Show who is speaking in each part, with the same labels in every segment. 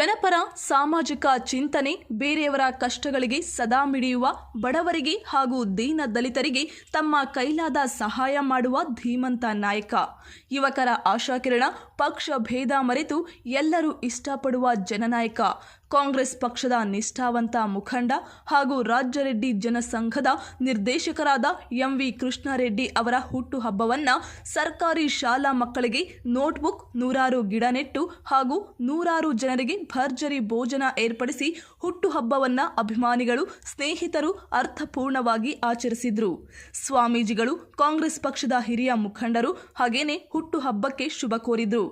Speaker 1: ಜನಪರ ಸಾಮಾಜಿಕ ಚಿಂತನೆ, ಬೇರೆಯವರ ಕಷ್ಟಗಳಿಗೆ ಸದಾ ಮಿಡಿಯುವ ಬಡವರಿಗೆ ಹಾಗೂ ದೀನ ದಲಿತರಿಗೆ ತಮ್ಮ ಕೈಲಾದ ಸಹಾಯ ಮಾಡುವ ಧೀಮಂತ ನಾಯಕ. ಯುವಕರ ಆಶಾಕಿರಣ, ಪಕ್ಷ ಭೇದ ಮರೆತು ಎಲ್ಲರೂ ಇಷ್ಟಪಡುವ ಜನನಾಯಕ. ಕಾಂಗ್ರೆಸ್ ಪಕ್ಷದ ನಿಷ್ಠಾವಂತ ಮುಖಂಡ ಹಾಗೂ ರಾಜ್ಯರೆಡ್ಡಿ ಜನಸಂಘದ ನಿರ್ದೇಶಕರಾದ ಎಂ ವಿ ಕೃಷ್ಣಾರೆಡ್ಡಿ ಅವರ ಹುಟ್ಟುಹಬ್ಬವನ್ನು ಸರ್ಕಾರಿ ಶಾಲಾ ಮಕ್ಕಳಿಗೆ ನೋಟ್ಬುಕ್ ನೂರಾರು ಗಿಡ ನೆಟ್ಟು ಹಾಗೂ ನೂರಾರು ಜನರಿಗೆ ಭರ್ಜರಿ ಭೋಜನ ಏರ್ಪಡಿಸಿ ಹುಟ್ಟುಹಬ್ಬವನ್ನು ಅಭಿಮಾನಿಗಳು, ಸ್ನೇಹಿತರು ಅರ್ಥಪೂರ್ಣವಾಗಿ ಆಚರಿಸಿದರು. ಸ್ವಾಮೀಜಿಗಳು ಕಾಂಗ್ರೆಸ್ ಪಕ್ಷದ ಹಿರಿಯ ಮುಖಂಡರು ಹಾಗೇನೆ ಹುಟ್ಟುಹಬ್ಬಕ್ಕೆ ಶುಭ ಕೋರಿದ್ರು.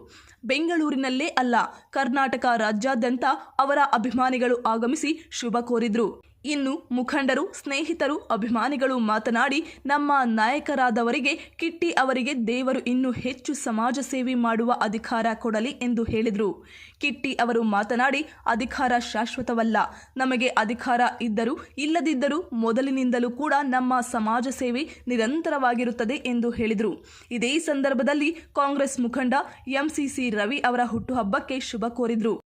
Speaker 1: ಬೆಂಗಳೂರಿನಲ್ಲೇ ಅಲ್ಲ. ಕರ್ನಾಟಕ ರಾಜ್ಯಾದ್ಯಂತ ಅವರ ಅಭಿಮಾನಿಗಳು ಆಗಮಿಸಿ ಶುಭ ಕೋರಿದ್ರು. ಇನ್ನು ಮುಖಂಡರು, ಸ್ನೇಹಿತರು, ಅಭಿಮಾನಿಗಳು ಮಾತನಾಡಿ, ನಮ್ಮ ನಾಯಕರಾದವರಿಗೆ, ಕಿಟ್ಟಿ ಅವರಿಗೆ ದೇವರು ಇನ್ನೂ ಹೆಚ್ಚು ಸಮಾಜ ಸೇವೆ ಮಾಡುವ ಅಧಿಕಾರ ಕೊಡಲಿ ಎಂದು ಹೇಳಿದರು. ಕಿಟ್ಟಿ ಅವರು ಮಾತನಾಡಿ, ಅಧಿಕಾರ ಶಾಶ್ವತವಲ್ಲ. ನಮಗೆ ಅಧಿಕಾರ ಇದ್ದರೂ, ಇಲ್ಲದಿದ್ದರೂ ಮೊದಲಿನಿಂದಲೂ ಕೂಡ ನಮ್ಮ ಸಮಾಜ ಸೇವೆ ನಿರಂತರವಾಗಿರುತ್ತದೆ ಎಂದು ಹೇಳಿದರು. ಇದೇ ಸಂದರ್ಭದಲ್ಲಿ ಕಾಂಗ್ರೆಸ್ ಮುಖಂಡ ಎಂಸಿಸಿ ರವಿ ಅವರ ಹುಟ್ಟುಹಬ್ಬಕ್ಕೆ ಶುಭ ಕೋರಿದರು.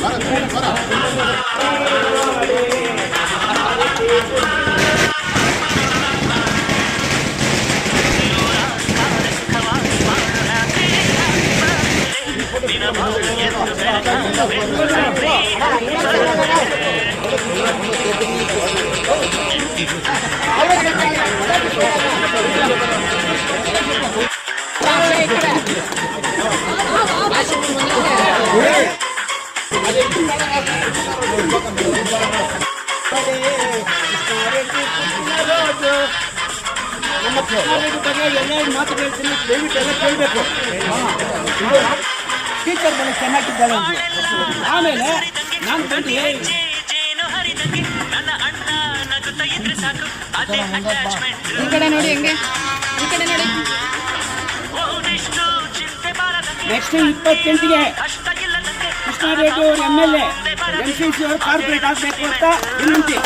Speaker 2: Para,
Speaker 3: para, para. ಬಗ್ಗೆ ಎಲ್ಲ ಮಾತು ಹೇಳ್ತೀನಿ ದಯವಿಟ್ಟು ಎಲ್ಲ ಕೇಳಬೇಕು. ಟೀಚರ್ ಮನೆ ಚೆನ್ನಾಗಿದ್ದಾರೆ ಆಮೇಲೆ ನಾನು ಬಂದು
Speaker 4: ಈ ಕಡೆ ನೋಡಿ ಹೆಂಗೆ? ಈ ಕಡೆ ನೋಡಿ.
Speaker 3: ನೆಕ್ಸ್ಟ್ ಇಪ್ಪತ್ತೆಂಟಿಗೆ ಕೃಷ್ಣಾರೆಡ್ಡಿ ಅವರು M L A M C C ಅವರು ಕಾರ್ಪೊರೇಟ್ ಆಗಬೇಕು ಅಂತ ವಿನಂತಿ.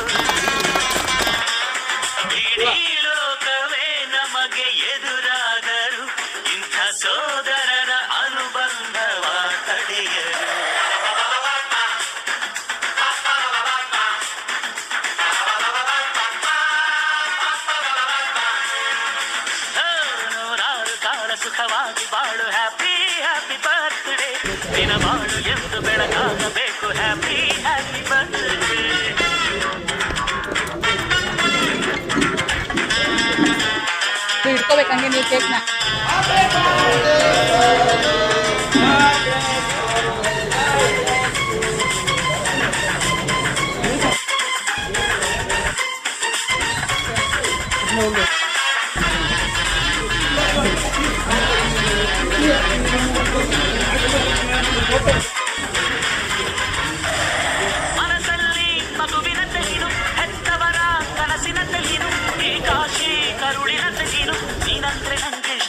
Speaker 3: ಕಿತ್ಕೋಬೇಕು ಹಂಗೆ ನೀವು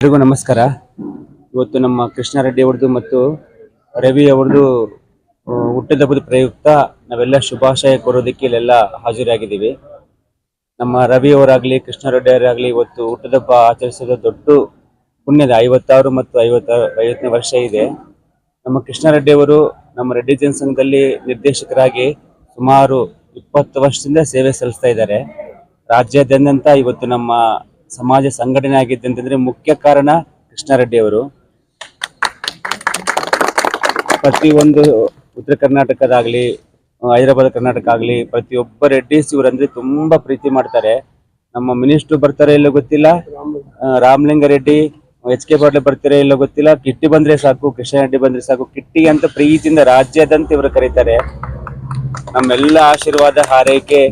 Speaker 5: ಎಲ್ರಿಗೂ ನಮಸ್ಕಾರ. ಇವತ್ತು ನಮ್ಮ ಕೃಷ್ಣಾರೆಡ್ಡಿ ಅವ್ರದ್ದು ಮತ್ತು ರವಿ ಹುಟ್ಟದಬ್ಬದ ಹುಟ್ಟಿದಬ್ಬದ ಪ್ರಯುಕ್ತ ನಾವೆಲ್ಲ ಶುಭಾಶಯ ಕೋರೋದಕ್ಕೆ ಇಲ್ಲೆಲ್ಲ ಹಾಜರಾಗಿದ್ದೀವಿ ನಮ್ಮ ರವಿ ಅವರಾಗ್ಲಿ, ಕೃಷ್ಣಾರೆಡ್ಡಿ ಅವರಾಗಲಿ ಇವತ್ತು ಹುಟ್ಟದಬ್ಬ ಆಚರಿಸೋದು ದೊಡ್ಡ ಪುಣ್ಯದ ಐವತ್ತಾರು ಮತ್ತು ಐವತ್ತಾರು ಐವತ್ತನೇ ವರ್ಷ ಇದೆ. ನಮ್ಮ ಕೃಷ್ಣಾರೆಡ್ಡಿ ಅವರು ನಮ್ಮ ರೆಡ್ಡಿ ಜನಸಂಘದಲ್ಲಿ ನಿರ್ದೇಶಕರಾಗಿ ಸುಮಾರು ಇಪ್ಪತ್ತು ವರ್ಷದಿಂದ ಸೇವೆ ಸಲ್ಲಿಸ್ತಾ ಇದ್ದಾರೆ. ರಾಜ್ಯಾದ್ಯಂತ ಇವತ್ತು ನಮ್ಮ ಸಮಾಜ ಸಂಘಟನೆ ಆಗಿದ್ದೆ ಅಂತಂದ್ರೆ ಮುಖ್ಯ ಕಾರಣ ಕೃಷ್ಣಾರೆಡ್ಡಿ ಅವರು. ಪ್ರತಿಯೊಂದು ಉತ್ತರ ಕರ್ನಾಟಕದಾಗ್ಲಿ, ಹೈದರಾಬಾದ್ ಕರ್ನಾಟಕ ಆಗ್ಲಿ, ಪ್ರತಿಯೊಬ್ಬ ರೆಡ್ಡಿಸ್ ಇವರಂದ್ರೆ ತುಂಬಾ ಪ್ರೀತಿ ಮಾಡ್ತಾರೆ. ನಮ್ಮ ಮಿನಿಸ್ಟ್ರು ಬರ್ತಾರೆ ಇಲ್ಲೋ ಗೊತ್ತಿಲ್ಲ ರಾಮಲಿಂಗ ರೆಡ್ಡಿ, ಎಚ್ ಕೆ ಪಾಟೀಲ್ ಬರ್ತಾರೆ ಇಲ್ಲೋ ಗೊತ್ತಿಲ್ಲ, ಕಿಟ್ಟಿ ಬಂದ್ರೆ ಸಾಕು ಕೃಷ್ಣ ರೆಡ್ಡಿ ಬಂದ್ರೆ ಸಾಕು, ಕಿಟ್ಟಿ ಅಂತ ಪ್ರೀತಿಯಿಂದ ರಾಜ್ಯದಂತ ಇವರು ಕರೀತಾರೆ. ನಮ್ಮೆಲ್ಲ ಆಶೀರ್ವಾದ, ಹಾರೈಕೆ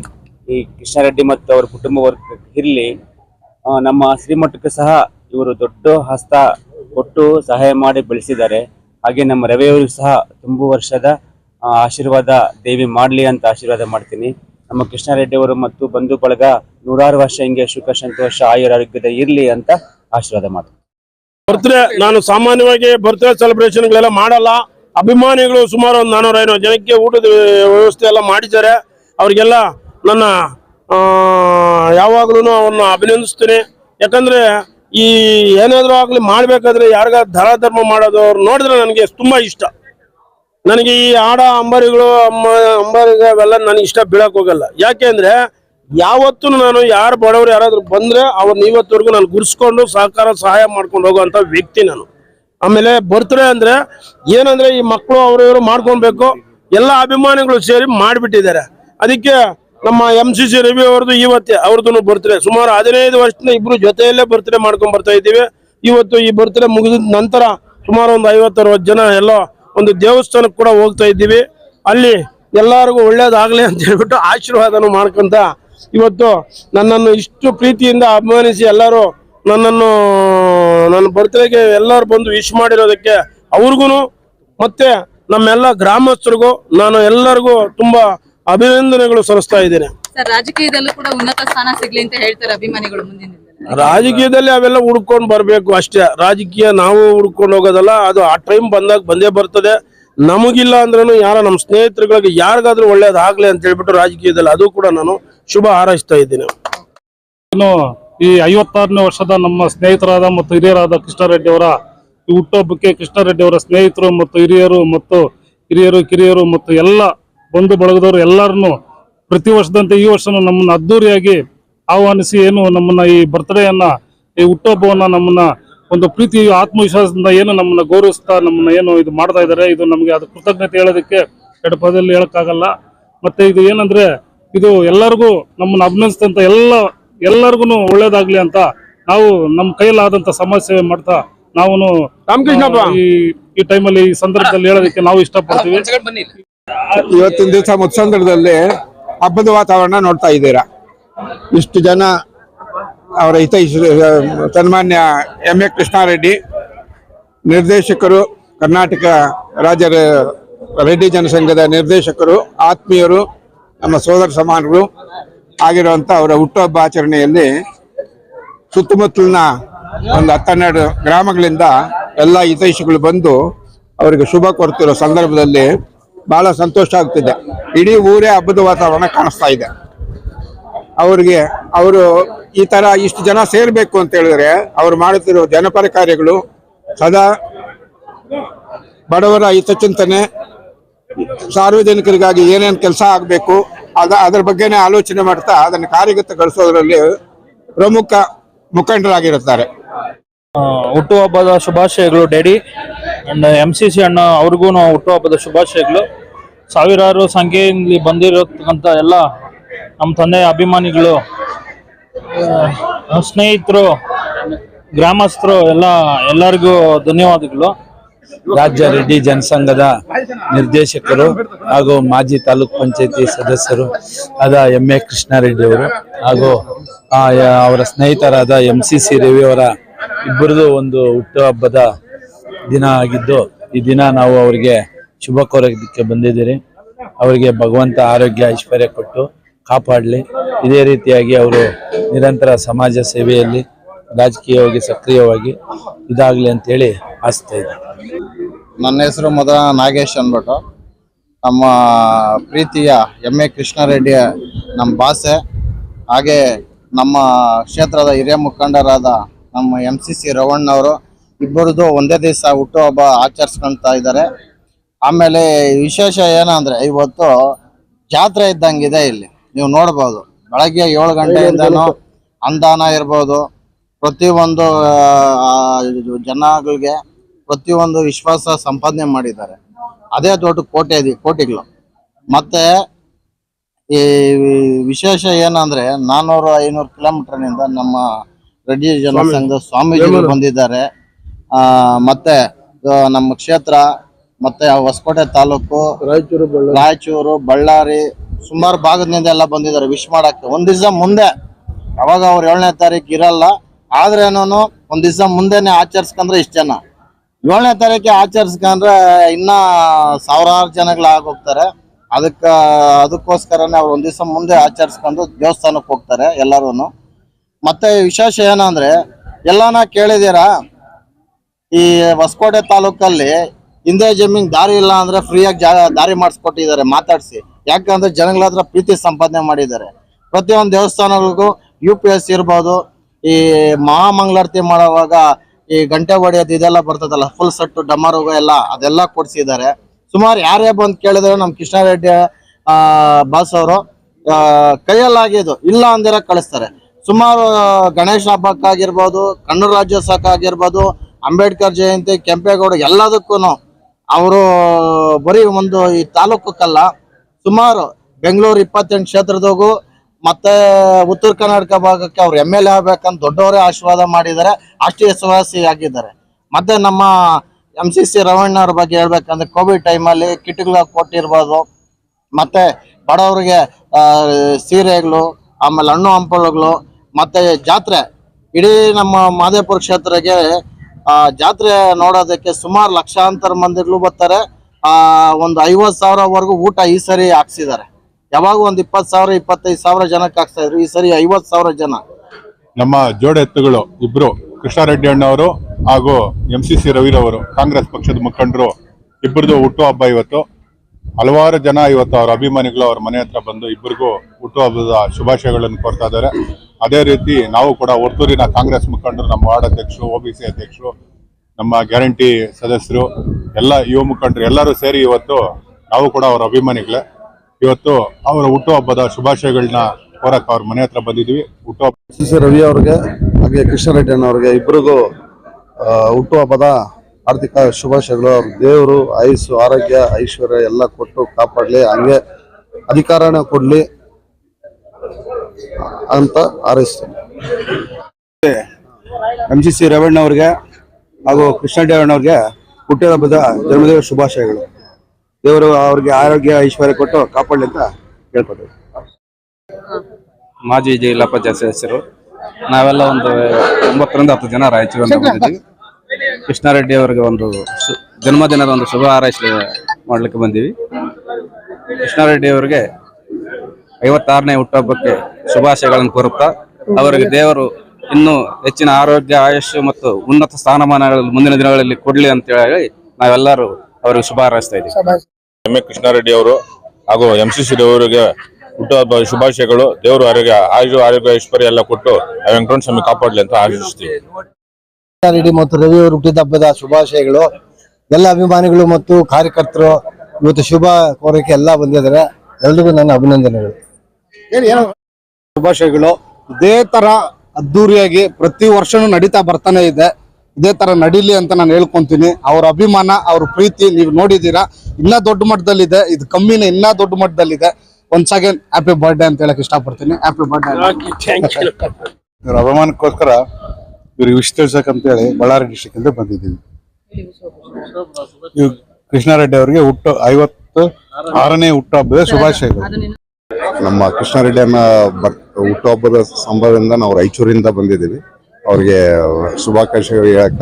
Speaker 5: ಈ ಕೃಷ್ಣಾರೆಡ್ಡಿ ಮತ್ತು ಅವರ ಕುಟುಂಬ ವರ್ಗ ಇರಲಿ. ನಮ್ಮ ಶ್ರೀಮಠಕ್ಕೆ ಸಹ ಇವರು ದೊಡ್ಡ ಹಸ್ತ ಕೊಟ್ಟು ಸಹಾಯ ಮಾಡಿ ಬೆಳೆಸಿದ್ದಾರೆ. ಹಾಗೆ ನಮ್ಮ ರವಿಯವರು ಸಹ ತುಂಬ ವರ್ಷದ ಆಶೀರ್ವಾದ ದೇವಿ ಮಾಡಲಿ ಅಂತ ಆಶೀರ್ವಾದ ಮಾಡ್ತೀನಿ. ನಮ್ಮ ಕೃಷ್ಣಾರೆಡ್ಡಿಯವರು ಮತ್ತು ಬಂಧು ಬಳಗ ನೂರಾರು ವರ್ಷ ಹಿಂಗೆ ಸುಖ ಸಂತೋಷ ಆಯುರಾರೋಗ್ಯದ ಇರಲಿ ಅಂತ ಆಶೀರ್ವಾದ ಮಾಡ್ತೀನಿ.
Speaker 6: ಬರ್ತ್ಡೇ, ನಾನು ಸಾಮಾನ್ಯವಾಗಿ ಬರ್ತ್ಡೇ ಸೆಲೆಬ್ರೇಷನ್ಗಳೆಲ್ಲ ಮಾಡಲ್ಲ. ಅಭಿಮಾನಿಗಳು ಸುಮಾರು ಒಂದು ನಾನೂರ ಐನೂರು ಜನಕ್ಕೆ ಊಟದ ವ್ಯವಸ್ಥೆ ಎಲ್ಲ ಮಾಡಿದ್ದಾರೆ. ಅವರಿಗೆಲ್ಲ ನನ್ನ ಯಾವಾಗಲೂ ಅವನ್ನ ಅಭಿನಂದಿಸ್ತೇನೆ. ಯಾಕಂದ್ರೆ ಈ ಏನಾದರೂ ಆಗಲಿ ಮಾಡಬೇಕಾದ್ರೆ ಯಾರಿಗ ಧರ ಧರ್ಮ ಮಾಡೋದು ಅವ್ರು ನೋಡಿದ್ರೆ ನನಗೆ ತುಂಬ ಇಷ್ಟ. ನನಗೆ ಈ ಆಡ ಅಂಬಾರಿಗಳು, ಅಮ್ಮ ಅಂಬಾರಿಗೆ ಅವೆಲ್ಲ ನನಗೆ ಇಷ್ಟ ಬೀಳಕ್ ಹೋಗಲ್ಲ. ಯಾಕೆಂದ್ರೆ ಯಾವತ್ತೂ ನಾನು ಯಾರು ಬಡವರು ಯಾರಾದ್ರೂ ಬಂದ್ರೆ ಅವ್ರನ್ನ ಇವತ್ತವರೆಗೂ ನಾನು ಗುರ್ಸ್ಕೊಂಡು ಸಹಕಾರ, ಸಹಾಯ ಮಾಡ್ಕೊಂಡು ಹೋಗುವಂತ ವ್ಯಕ್ತಿ ನಾನು. ಆಮೇಲೆ ಬರ್ತ್ಡೇ ಅಂದ್ರೆ ಏನಂದ್ರೆ ಈ ಮಕ್ಕಳು ಅವರು ಇವರು ಮಾಡ್ಕೊಬೇಕು ಎಲ್ಲ ಅಭಿಮಾನಿಗಳು ಸೇರಿ ಮಾಡಿಬಿಟ್ಟಿದ್ದಾರೆ. ಅದಕ್ಕೆ ನಮ್ಮ ಎಂ ಸಿ ಸಿ ರವಿ ಅವ್ರದ್ದು ಇವತ್ತೇ ಅವ್ರದ್ದು ಬರ್ತ್ಡೇ ಸುಮಾರು ಹದಿನೈದು ವರ್ಷದಿಂದ ಇಬ್ರು ಜೊತೆಯಲ್ಲೇ ಬರ್ತ್ಡೇ ಮಾಡ್ಕೊಂಡ್ ಬರ್ತಾ ಇದ್ದೀವಿ. ಇವತ್ತು ಈ ಬರ್ತ್ಡೇ ಮುಗಿದ ನಂತರ ಸುಮಾರು ಒಂದು ಐವತ್ತರವತ್ತು ಜನ ಎಲ್ಲ ಒಂದು ದೇವಸ್ಥಾನಕ್ಕೆ ಕೂಡ ಹೋಗ್ತಾ ಇದ್ದೀವಿ. ಅಲ್ಲಿ ಎಲ್ಲರಿಗೂ ಒಳ್ಳೇದಾಗಲಿ ಅಂತ ಹೇಳ್ಬಿಟ್ಟು ಆಶೀರ್ವಾದನ ಮಾಡ್ಕೊಂತ ಇವತ್ತು ನನ್ನನ್ನು ಇಷ್ಟು ಪ್ರೀತಿಯಿಂದ ಅಭಿಮಾನಿಸಿ ಎಲ್ಲರೂ ನನ್ನನ್ನು, ನನ್ನ ಬರ್ತ್ಡೇಗೆ ಎಲ್ಲರೂ ಬಂದು ವಿಶ್ ಮಾಡಿರೋದಕ್ಕೆ ಅವ್ರಿಗೂ ಮತ್ತೆ ನಮ್ಮೆಲ್ಲ ಗ್ರಾಮಸ್ಥರಿಗೂ, ನಾನು ಎಲ್ಲರಿಗೂ ತುಂಬಾ ಅಭಿನಂದನೆಗಳು ಸಲ್ಲಿಸ್ತಾ ಇದ್ದೇನೆ.
Speaker 3: ಸರ್ ರಾಜಕೀಯದಲ್ಲೂ ಕೂಡ ಉನ್ನತ ಸ್ಥಾನ ಸಿಗ್ಲಿ ಅಂತ ಹೇಳ್ತಾರೆ ಅಭಿಮಾನಿಗಳು ಮುಂದಿನ
Speaker 6: ರಾಜಕೀಯದಲ್ಲಿ ಅವೆಲ್ಲ ಹುಡ್ಕೊಂಡು ಬರಬೇಕು ಅಷ್ಟೇ. ರಾಜಕೀಯ ನಾವು ಹುಡ್ಕೊಂಡು ಹೋಗೋದಲ್ಲ ಅದು ಆ ಟೈಮ್ ಬಂದಾಗ ಬಂದೇ ಬರ್ತದೆ. ನಮಗಿಲ್ಲ ಅಂದ್ರೂ ಯಾರ ನಮ್ಮ ಸ್ನೇಹಿತರುಗಳಿಗೆ ಯಾರಿಗಾದ್ರೂ ಒಳ್ಳೇದಾಗ್ಲಿ ಅಂತ ಹೇಳ್ಬಿಟ್ಟು ರಾಜಕೀಯದಲ್ಲಿ ಅದು ಕೂಡ ನಾನು ಶುಭ ಹಾರೈಸ್ತಾ ಇದ್ದೀನಿ.
Speaker 7: ಇನ್ನು ಈ ಐವತ್ತಾರನೇ ವರ್ಷದ ನಮ್ಮ ಸ್ನೇಹಿತರಾದ ಮತ್ತು ಹಿರಿಯರಾದ ಕೃಷ್ಣಾರೆಡ್ಡಿ ಅವರ ಈ ಹುಟ್ಟುಹಬ್ಬಕ್ಕೆ ಕೃಷ್ಣಾರೆಡ್ಡಿ ಅವರ ಸ್ನೇಹಿತರು ಮತ್ತು ಹಿರಿಯರು ಮತ್ತು ಹಿರಿಯರು ಕಿರಿಯರು ಮತ್ತು ಎಲ್ಲ ಬಂಧು ಬಳಗದವರು ಎಲ್ಲರನ್ನು ಪ್ರತಿ ವರ್ಷದಂತೆ ಈ ವರ್ಷನೂ ನಮ್ಮನ್ನ ಅದ್ದೂರಿಯಾಗಿ ಆಹ್ವಾನಿಸಿ ಏನು ನಮ್ಮನ್ನ ಈ ಬರ್ತ್ಡೇಯನ್ನ ಈ ಹುಟ್ಟುಹಬ್ಬವನ್ನ ನಮ್ಮನ್ನ ಒಂದು ಪ್ರೀತಿ ಆತ್ಮವಿಶ್ವಾಸದಿಂದ ಏನು ನಮ್ಮನ್ನ ಗೌರವಿಸ್ತಾ ನಮ್ಮನ್ನ ಏನು ಇದು ಮಾಡ್ತಾ ಇದ್ದಾರೆ ಇದು ನಮಗೆ ಅದು ಕೃತಜ್ಞತೆ ಹೇಳೋದಕ್ಕೆ ಎಡಪದಲ್ಲಿ ಪದದಲ್ಲಿ ಹೇಳಕ್ಕಾಗಲ್ಲ. ಮತ್ತೆ ಇದು ಏನಂದ್ರೆ ಇದು ಎಲ್ಲರಿಗೂ ನಮ್ಮನ್ನ ಅಭಿನಂದಿಸಿದಂತ ಎಲ್ಲ ಎಲ್ಲರಿಗೂ ಒಳ್ಳೇದಾಗ್ಲಿ ಅಂತ ನಾವು ನಮ್ಮ ಕೈಲಾದಂತ ಸಮಾಜ ಸೇವೆ ಮಾಡ್ತಾ ನಾವು
Speaker 6: ರಾಮಕೃಷ್ಣಪ್ಪ.
Speaker 7: ಈ ಈ ಟೈಮಲ್ಲಿ ಈ ಸಂದರ್ಭದಲ್ಲಿ ಹೇಳೋದಕ್ಕೆ ನಾವು ಇಷ್ಟಪಡ್ತೀವಿ.
Speaker 8: ಇವತ್ತಿನ ದಿವಸ ಮುತ್ಸಂದ್ರದಲ್ಲಿ ಹಬ್ಬದ ವಾತಾವರಣ ನೋಡ್ತಾ ಇದ್ದೀರಾ? ಇಷ್ಟು ಜನ ಅವರ ಹಿತ ಸನ್ಮಾನ್ಯ ಎಂ ಎ ಕೃಷ್ಣಾರೆಡ್ಡಿ, ನಿರ್ದೇಶಕರು, ಕರ್ನಾಟಕ ರಾಜ್ಯ ರೆಡ್ಡಿ ಜನಸಂಘದ ನಿರ್ದೇಶಕರು, ಆತ್ಮೀಯರು, ನಮ್ಮ ಸೋದರ ಸಮಾನರು ಆಗಿರುವಂಥ ಅವರ ಹುಟ್ಟುಹಬ್ಬ ಆಚರಣೆಯಲ್ಲಿ ಸುತ್ತಮುತ್ತಲಿನ ಒಂದು ಹತ್ತೆರಡು ಗ್ರಾಮಗಳಿಂದ ಎಲ್ಲ ಹಿತೈಷಿಗಳು ಬಂದು ಅವರಿಗೆ ಶುಭ ಕೊಡ್ತಿರೋ ಸಂದರ್ಭದಲ್ಲಿ ಬಹಳ ಸಂತೋಷ ಆಗ್ತಿದೆ. ಇಡೀ ಊರೇ ಹಬ್ಬದ ವಾತಾವರಣ ಕಾಣಿಸ್ತಾ ಇದೆ. ಅವ್ರಿಗೆ ಅವರು ಈ ತರ ಇಷ್ಟು ಜನ ಸೇರ್ಬೇಕು ಅಂತ ಹೇಳಿದ್ರೆ ಅವ್ರು ಮಾಡುತ್ತಿರೋ ಜನಪರ ಕಾರ್ಯಗಳು ಸದಾ ಬಡವರ ಹಿತಚಿಂತನೆ, ಸಾರ್ವಜನಿಕರಿಗಾಗಿ ಏನೇನು ಕೆಲಸ ಆಗಬೇಕು ಅದ ಅದ್ರ ಬಗ್ಗೆನೇ ಆಲೋಚನೆ ಮಾಡ್ತಾ ಅದನ್ನು ಕಾರ್ಯಗತಗೊಳಿಸೋದ್ರಲ್ಲಿ ಪ್ರಮುಖ ಮುಖಂಡರಾಗಿರುತ್ತಾರೆ.
Speaker 7: ಹುಟ್ಟುಹಬ್ಬದ ಶುಭಾಶಯಗಳು, daddy. And M C C ಅಣ್ಣ, ಅವ್ರಿಗೂ ಹುಟ್ಟುಹಬ್ಬದ ಶುಭಾಶಯಗಳು. ಸಾವಿರಾರು ಸಂಖ್ಯೆಯಲ್ಲಿ ಬಂದಿರತಕ್ಕಂಥ ಎಲ್ಲ ನಮ್ಮ ತಂದೆಯ ಅಭಿಮಾನಿಗಳು ಸ್ನೇಹಿತರು, ಗ್ರಾಮಸ್ಥರು, ಎಲ್ಲ, ಎಲ್ಲರಿಗೂ ಧನ್ಯವಾದಗಳು.
Speaker 9: ರಾಜ್ಯ ರೆಡ್ಡಿ ಜನಸಂಘದ ನಿರ್ದೇಶಕರು ಹಾಗೂ ಮಾಜಿ ತಾಲೂಕ್ ಪಂಚಾಯತಿ ಸದಸ್ಯರು ಆದ ಎಂ ಎ ಕೃಷ್ಣಾರೆಡ್ಡಿ ಅವರು ಹಾಗೂ ಅವರ ಸ್ನೇಹಿತರಾದ ಎಂ ಸಿ ಸಿ ರವಿ ಅವರ ಇಬ್ಬರದು ಒಂದು ಹುಟ್ಟುಹಬ್ಬದ ದಿನ ಆಗಿದ್ದು, ಈ ದಿನ ನಾವು ಅವರಿಗೆ ಶುಭ ಕೋರೋದಕ್ಕೆ ಬಂದಿದ್ದೀರಿ. ಅವರಿಗೆ ಭಗವಂತ ಆರೋಗ್ಯ, ಐಶ್ವರ್ಯ ಕೊಟ್ಟು ಕಾಪಾಡಲಿ. ಇದೇ ರೀತಿಯಾಗಿ ಅವರು ನಿರಂತರ ಸಮಾಜ ಸೇವೆಯಲ್ಲಿ ರಾಜಕೀಯವಾಗಿ ಸಕ್ರಿಯವಾಗಿ ಇದಾಗಲಿ ಅಂತೇಳಿ ಆಸ್ತಾ ಇದೆ
Speaker 10: ನನ್ನ ಹೆಸರು ಮೊದಲ ನಾಗೇಶ್ ಅಂದ್ಬಿಟ್ಟು. ನಮ್ಮ ಪ್ರೀತಿಯ ಎಂ ಎ ಕೃಷ್ಣಾರೆಡ್ಡಿ ನಮ್ಮ ಭಾಷೆ ಹಾಗೆ ನಮ್ಮ ಕ್ಷೇತ್ರದ ಹಿರಿಯ ಮುಖಂಡರಾದ ನಮ್ಮ ಎಂ ಸಿ ಸಿ ರವಣ್ಣವರು ಇಬ್ಬರದು ಒಂದೇ ದಿವಸ ಹುಟ್ಟುಹಬ್ಬ ಆಚರಿಸ್ಕೊಳ್ತಾ ಇದ್ದಾರೆ. ಆಮೇಲೆ ವಿಶೇಷ ಏನಂದ್ರೆ ಇವತ್ತು ಜಾತ್ರೆ ಇದ್ದಂಗಿದೆ ಇಲ್ಲಿ. ನೀವು ನೋಡ್ಬೋದು. ಬೆಳಗ್ಗೆ ಏಳು ಗಂಟೆಯಿಂದನೂ ಅನುದಾನ ಇರ್ಬೋದು. ಪ್ರತಿಯೊಂದು ಜನಗಳಿಗೆ ಪ್ರತಿಯೊಂದು ವಿಶ್ವಾಸ ಸಂಪಾದನೆ ಮಾಡಿದ್ದಾರೆ. ಅದೇ ದೊಡ್ಡ ಕೋಟೆ ಇದೆ ಕೋಟಿಗಳು. ಮತ್ತೆ ಈ ವಿಶೇಷ ಏನಂದ್ರೆ ನಾನ್ನೂರು ಐನೂರು ಕಿಲೋಮೀಟರ್ನಿಂದ ನಮ್ಮ ರೆಡ್ಡಿ ಜನಸಂಘದ ಸ್ವಾಮೀಜಿಗಳು ಬಂದಿದ್ದಾರೆ. ಆ ಮತ್ತೆ ನಮ್ಮ ಕ್ಷೇತ್ರ ಮತ್ತೆ ಹೊಸಕೋಟೆ ತಾಲೂಕು
Speaker 6: ರಾಯಚೂರು
Speaker 10: ರಾಯಚೂರು ಬಳ್ಳಾರಿ ಸುಮಾರು ಭಾಗದಿಂದ ಎಲ್ಲ ಬಂದಿದ್ದಾರೆ ವಿಶ್ ಮಾಡಕ್ಕೆ. ಒಂದ್ ದಿವಸ ಮುಂದೆ ಅವಾಗ ಅವ್ರು ಏಳನೇ ತಾರೀಕು ಇರಲ್ಲ ಆದ್ರೆ ಏನೋ ಒಂದ್ ದಿವಸ ಮುಂದೆನೆ ಆಚರಿಸ್ಕೊಂಡ್ರೆ ಇಷ್ಟ ಜನ. ಏಳನೇ ತಾರೀಕಿಗೆ ಆಚರಿಸ್ಕೊಂಡ್ರೆ ಇನ್ನ ಸಾವಿರಾರು ಜನಗಳು ಆಗೋಗ್ತಾರೆ. ಅದಕ್ಕ ಅದಕ್ಕೋಸ್ಕರನೇ ಅವ್ರು ಒಂದ್ ದಿವಸ ಮುಂದೆ ಆಚರಿಸ್ಕೊಂಡು ದೇವಸ್ಥಾನಕ್ಕೆ ಹೋಗ್ತಾರೆ ಎಲ್ಲರೂ ಮತ್ತೆ ವಿಶೇಷ ಏನಂದ್ರೆ ಎಲ್ಲಾನ ಕೇಳಿದೀರಾ ಈ ಹೊಸಕೋಟೆ ತಾಲೂಕಲ್ಲಿ ಹಿಂದೆ ಜಮೀನ್ ದಾರಿ ಇಲ್ಲ ಅಂದ್ರೆ ಫ್ರೀಯಾಗಿ ದಾರಿ ಮಾಡಿಸ್ಕೊಟ್ಟಿದ್ದಾರೆ, ಮಾತಾಡಿಸಿ. ಯಾಕಂದ್ರೆ ಜನಗಳ ಹತ್ರ ಪ್ರೀತಿ ಸಂಪಾದನೆ ಮಾಡಿದ್ದಾರೆ. ಪ್ರತಿಯೊಂದು ದೇವಸ್ಥಾನಗಳಿಗೂ ಯು ಪಿ ಎಸ್ ಇರ್ಬೋದು, ಈ ಮಹಾಮಂಗಳಾರತಿ ಮಾಡುವಾಗ ಈ ಗಂಟೆ ಹೊಡೆಯೋದು ಇದೆಲ್ಲ ಬರ್ತದಲ್ಲ ಫುಲ್ ಸೆಟ್ ಡಮರುಗು ಎಲ್ಲ, ಅದೆಲ್ಲ ಕೊಡ್ಸಿದ್ದಾರೆ. ಸುಮಾರು ಯಾರೇ ಬಂದು ಕೇಳಿದ್ರೆ ನಮ್ಮ ಕೃಷ್ಣಾರೆಡ್ಡಿ ಬಾಸ್ ಅವರು ಕೈಯಲ್ಲಾಗಿದ್ದು ಇಲ್ಲ ಅಂದಿರ ಕಳಿಸ್ತಾರೆ. ಸುಮಾರು ಗಣೇಶ ಹಬ್ಬಕ್ಕಾಗಿರ್ಬೋದು, ಕಣ್ಣೂರು ರಾಜ್ಯೋತ್ಸವಕ್ಕಾಗಿರ್ಬೋದು, ಅಂಬೇಡ್ಕರ್ ಜಯಂತಿ, ಕೆಂಪೇಗೌಡ ಎಲ್ಲದಕ್ಕೂ ಅವರು ಬರೀ ಒಂದು ಈ ತಾಲೂಕಕ್ಕಲ್ಲ, ಸುಮಾರು ಬೆಂಗಳೂರು ಇಪ್ಪತ್ತೆಂಟು ಕ್ಷೇತ್ರದಾಗೂ ಮತ್ತೆ ಉತ್ತರ ಕರ್ನಾಟಕ ಭಾಗಕ್ಕೆ ಅವ್ರು ಎಂ ಎಲ್ ಎ ಆಗ್ಬೇಕಂತ ದೊಡ್ಡವರೇ ಆಶೀರ್ವಾದ ಮಾಡಿದ್ದಾರೆ, ಅಷ್ಟು ಹೆಸರುವಾಸಿ ಆಗಿದ್ದಾರೆ. ಮತ್ತೆ ನಮ್ಮ ಎಂ ಸಿ ಸಿ ರಮಣ್ಣವ್ರ ಬಗ್ಗೆ ಹೇಳ್ಬೇಕಂದ್ರೆ ಕೋವಿಡ್ ಟೈಮಲ್ಲಿ ಕಿಟ್ಗಳ ಕೊಟ್ಟಿರ್ಬೋದು, ಮತ್ತೆ ಬಡವರಿಗೆ ಸೀರೆಗಳು, ಆಮೇಲೆ ಹಣ್ಣು ಹಂಪಲುಗಳು, ಮತ್ತೆ ಜಾತ್ರೆ, ಇಡೀ ನಮ್ಮ ಮಾದೇಪುರ ಕ್ಷೇತ್ರಕ್ಕೆ ಆ, ಜಾತ್ರೆ ನೋಡೋದಕ್ಕೆ ಸುಮಾರು ಲಕ್ಷಾಂತರ ಮಂದಿಗಳು ಬರ್ತಾರೆ. ಆ ಒಂದು ಐವತ್ತು ಸಾವಿರವರೆಗೂ ಊಟ ಈ ಸರಿ ಹಾಕ್ಸಿದ್ದಾರೆ. ಯಾವಾಗ ಒಂದು ಇಪ್ಪತ್ ಸಾವಿರ ಇಪ್ಪತ್ತೈದು ಸಾವಿರ ಜನಕ್ಕೆ ಹಾಕ್ಸ್ತಾ ಇದ್ರು. ಈ ಸರಿ ಐವತ್ ಸಾವಿರ ಜನ.
Speaker 11: ನಮ್ಮ ಜೋಡ ಎತ್ತುಗಳು ಇಬ್ರು ಕೃಷ್ಣಾರೆಡ್ಡಿ ಅಣ್ಣವರು ಹಾಗೂ ಎಂ ಸಿ ಸಿ ರವಿರವರು ಕಾಂಗ್ರೆಸ್ ಪಕ್ಷದ ಮುಖಂಡರು ಇಬ್ಬರದು ಹುಟ್ಟುಹಬ್ಬ ಇವತ್ತು. ಹಲವಾರು ಜನ ಇವತ್ತು ಅವರ ಅಭಿಮಾನಿಗಳು ಅವ್ರ ಮನೆ ಹತ್ರ ಬಂದು ಇಬ್ಬರಿಗೂ ಹುಟ್ಟುಹಬ್ಬದ ಶುಭಾಶಯಗಳನ್ನು ಕೋರ್ತಾ ಇದ್ದಾರೆ. ಅದೇ ರೀತಿ ನಾವು ಕೂಡ ಹೊರತೂರಿನ ಕಾಂಗ್ರೆಸ್ ಮುಖಂಡರು, ನಮ್ಮ ವಾರ್ಡ್ ಅಧ್ಯಕ್ಷರು, ಒ ಬಿ ಸಿ ಅಧ್ಯಕ್ಷರು, ನಮ್ಮ ಗ್ಯಾರಂಟಿ ಸದಸ್ಯರು, ಎಲ್ಲ ಯುವ ಮುಖಂಡರು ಎಲ್ಲರೂ ಸೇರಿ ಇವತ್ತು ನಾವು ಕೂಡ ಅವರ ಅಭಿಮಾನಿಗಳೇ. ಇವತ್ತು ಅವರ ಹುಟ್ಟುಹಬ್ಬದ ಶುಭಾಶಯಗಳನ್ನ ಕೋರಕ್ಕೆ ಅವ್ರ ಮನೆ ಹತ್ರ ಬಂದಿದ್ವಿ ಹುಟ್ಟುಹಬ್ಬ
Speaker 6: ಸಿ ಸಿ ರವಿ ಅವ್ರಿಗೆ, ಹಾಗೆ ಕೃಷ್ಣ ಕೃಷ್ಣರೆಡ್ಡಿ ಅಣ್ಣವ್ರಿಗೆ ಇಬ್ಬರಿಗೂ ಹುಟ್ಟುಹಬ್ಬದ ಆರ್ಥಿಕ ಶುಭಾಶಯಗಳು. ಅವ್ರ ದೇವರು, ಆಯುಸ್ಸು, ಆರೋಗ್ಯ, ಐಶ್ವರ್ಯ ಎಲ್ಲ ಕೊಟ್ಟು ಕಾಪಾಡಲಿ, ಹಂಗೆ ಅಧಿಕಾರನ ಕೊಡ್ಲಿ. ಅಂತ ಹಾರೈಸ್ತೇನೆ.
Speaker 8: ಎಂ ಸಿ ಸಿ ರೇವಣ್ಣ ಅವ್ರಿಗೆ ಹಾಗೂ ಕೃಷ್ಣ ಅವ್ರಿಗೆ ಹುಟ್ಟಿದಬ್ಬದ ಜನ್ಮದಿನ ಶುಭಾಶಯಗಳು. ದೇವರು ಅವ್ರಿಗೆ ಆರೋಗ್ಯ ಐಶ್ವರ್ಯ ಕೊಟ್ಟು ಕಾಪಾಡಲಿ ಅಂತ ಹೇಳ್ಕೊಡ್ತೀವಿ
Speaker 5: ಮಾಜಿ ಜಿಲ್ಲಾ ಪಂಚಾಯತ್ ಸದಸ್ಯರು ನಾವೆಲ್ಲ ಒಂದು ಒಂಬತ್ತರಿಂದ ಹತ್ತು ಜನ ಬಂದಿದ್ದೀವಿ. ಕೃಷ್ಣಾರೆಡ್ಡಿ ಅವರಿಗೆ ಒಂದು ಜನ್ಮದಿನದ ಒಂದು ಶುಭ ಹಾರೈಸಿ ಮಾಡಲಿಕ್ಕೆ ಬಂದೀವಿ. ಕೃಷ್ಣಾರೆಡ್ಡಿ ಅವರಿಗೆ ಐವತ್ತಾರನೇ ಹುಟ್ಟುಹಬ್ಬಕ್ಕೆ ಶುಭಾಶಯಗಳನ್ನು ಕೋರುತ್ತಾ ಅವರಿಗೆ ದೇವರು
Speaker 12: ಇನ್ನು ಹೆಚ್ಚಿನ ಆರೋಗ್ಯ ಆಯುಷ್ಯ ಮತ್ತು ಉನ್ನತ ಸ್ಥಾನಮಾನಗಳಲ್ಲಿ ಮುಂದಿನ ದಿನಗಳಲ್ಲಿ ಕೊಡ್ಲಿ ಅಂತ ಹೇಳಿ ನಾವೆಲ್ಲರೂ ಅವರಿಗೆ ಶುಭ ಹಾರೈಸ್ತಾ ಇದ್ದೀವಿ.
Speaker 13: ಎಂ ಎ ಕೃಷ್ಣಾರೆಡ್ಡಿ ಅವರು ಹಾಗೂ ಎಂ ಸಿ ಸಿ ಅವರಿಗೆ ಹುಟ್ಟುಹಬ್ಬ ಶುಭಾಶಯಗಳು. ದೇವರು ಆರೋಗ್ಯ ಆಯುಷ್ ಆರೋಗ್ಯ ಐಶ್ವರ್ಯ ಎಲ್ಲ ಕೊಟ್ಟು ವೆಂಕಟರಮಣ ಸ್ವಾಮಿ ಕಾಪಾಡಲಿ ಅಂತ ಆಶಿಸ್ತೀವಿ.
Speaker 14: ರೆಡ್ಡಿ ಮತ್ತು ರವಿ ಅವರು ಹುಟ್ಟಿದ ಹಬ್ಬದ ಶುಭಾಶಯಗಳು. ಎಲ್ಲ ಅಭಿಮಾನಿಗಳು ಮತ್ತು ಕಾರ್ಯಕರ್ತರು ಇವತ್ತು ಶುಭ ಕೋರಿಕೆ ಎಲ್ಲ ಬಂದಿದ್ದಾರೆ. ಎಲ್ರಿಗೂ ನನ್ನ ಅಭಿನಂದನೆಗಳು.
Speaker 15: ಶುಭಾಶಯಗಳು. ಇದೇ ತರ ಅದ್ದೂರಿಯಾಗಿ ಪ್ರತಿ ವರ್ಷನೂ ನಡೀತಾ ಬರ್ತಾನೆ ಇದೆ. ಇದೇ ತರ ನಡೀಲಿ ಅಂತ ನಾನು ಹೇಳ್ಕೊಂತೀನಿ. ಅವ್ರ ಅಭಿಮಾನ ಅವ್ರ ಪ್ರೀತಿ ನೀವು ನೋಡಿದೀರಾ ಇನ್ನ ದೊಡ್ಡ ಮಟ್ಟದಲ್ಲಿದೆ. ಇದು ಕಮ್ಮಿನ ಇನ್ನ ದೊಡ್ಡ ಮಟ್ಟದಲ್ಲಿದೆ. ಒನ್ಸ್ ಅಗೇನ್ ಹ್ಯಾಪಿ ಬರ್ಡೇ ಅಂತ ಹೇಳಕ್ ಇಷ್ಟಪಡ್ತೀನಿ. ಹ್ಯಾಪಿ ಬರ್ಡೇ
Speaker 13: ಇವ್ರ ಅಭಿಮಾನಕ್ಕೋಸ್ಕರ ಇವ್ರಿಗೆ ವಿಶ್ ತಿಳ್ಸಕಂತ ಹೇಳಿ ಬಳ್ಳಾರಿ ಡಿಸ್ಟಿಕ್ ಅಂತ ಬಂದಿದ್ದೀವಿ. ಇವ್ ಕೃಷ್ಣಾರೆಡ್ಡಿ ಅವರಿಗೆ ಹುಟ್ಟು ಐವತ್ತು ಆರನೇ ಹುಟ್ಟುಹಬ್ಬದ ಶುಭಾಶಯಗಳು.
Speaker 14: ನಮ್ಮ ಕೃಷ್ಣಾರೆಡ್ಡಿ ಅನ್ನ ಹುಟ್ಟುಹಬ್ಬದ ಸಂಭವದಿಂದ ನಾವು ರಾಯಚೂರಿಂದ ಬಂದಿದ್ದೀವಿ. ಅವ್ರಿಗೆ ಶುಭಾಕಾಂಕ್ಷೆಗಳು ಹೇಳಕ್ಕ.